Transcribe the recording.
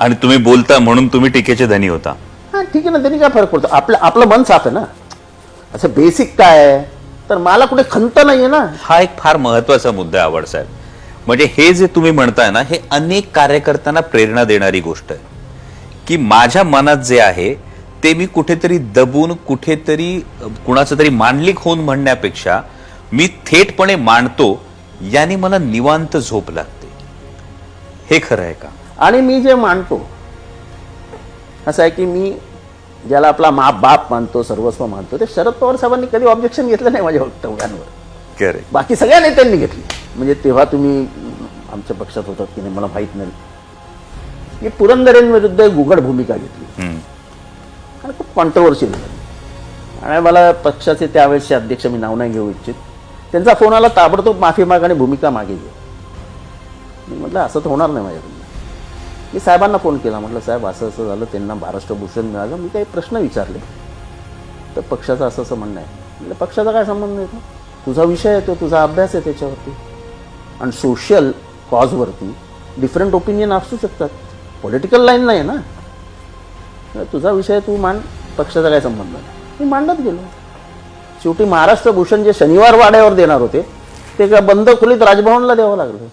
आणि तुम्ही बोलता म्हणून तुम्ही टीकेचे धनी होता. हा ठीक आहे ना त्यांनी काय फरक पडतो? आपलं आपलं मन साफ आहे ना? असं बेसिक काय आहे? तर मला कुठे खंत नाही आहे ना? हा एक फार महत्त्वाचा मुद्दा आहे आवड साहेब. म्हणजे हे जे तुम्ही म्हणताय ना हे अनेक कार्यकर्त्यांना प्रेरणा देणारी गोष्ट आहे. की माझ्या मनात जे आहे ते मी कुठेतरी दबून कुठेतरी कुणाचं तरी मांडलिक होऊन म्हणण्यापेक्षा मी थेटपणे मांडतो याने मला निवांत झोप लागते. हे खरं आहे का? आणि मी जे मानतो असं आहे की मी ज्याला आपला मा बाप मानतो सर्वस्व मानतो ते शरद पवार साहेबांनी कधी ऑब्जेक्शन घेतलं नाही माझ्या वक्तव्यांवर बाकी सगळ्या नेत्यांनी घेतली. म्हणजे तेव्हा तुम्ही आमच्या पक्षात होतात की नाही मला माहीत नाही. मी पुरंदरेंविरुद्ध उघड भूमिका घेतली. आणि खूप कॉन्ट्रोवर्शियल झाली आणि मला पक्षाचे त्यावेळेसचे अध्यक्ष मी नाव नाही घेऊ इच्छित. त्यांचा फोन आला ताबडतोब माफी माग आणि भूमिका मागे घे. मी म्हटलं असं तर होणार नाही माझ्याकडून. मी साहेबांना फोन केला म्हटलं साहेब असं असं झालं त्यांना महाराष्ट्र भूषण मिळालं. मी काही प्रश्न विचारले. तर पक्षाचं असं असं म्हणणं आहे. म्हटलं पक्षाचा काय संबंध येतो तुझा विषय आहे तो तुझा अभ्यास आहे त्याच्यावरती. आणि सोशल कॉजवरती डिफरंट ओपिनियन असू शकतात. पॉलिटिकल लाईन नाही ना. तुझा विषय तू मांड पक्षाचा काय संबंध नाही. मी मांडत गेलो. शेवटी महाराष्ट्र भूषण जे शनिवार वाड्यावर देणार होते ते का बंद खोलीत राजभवनला द्यावं लागलं.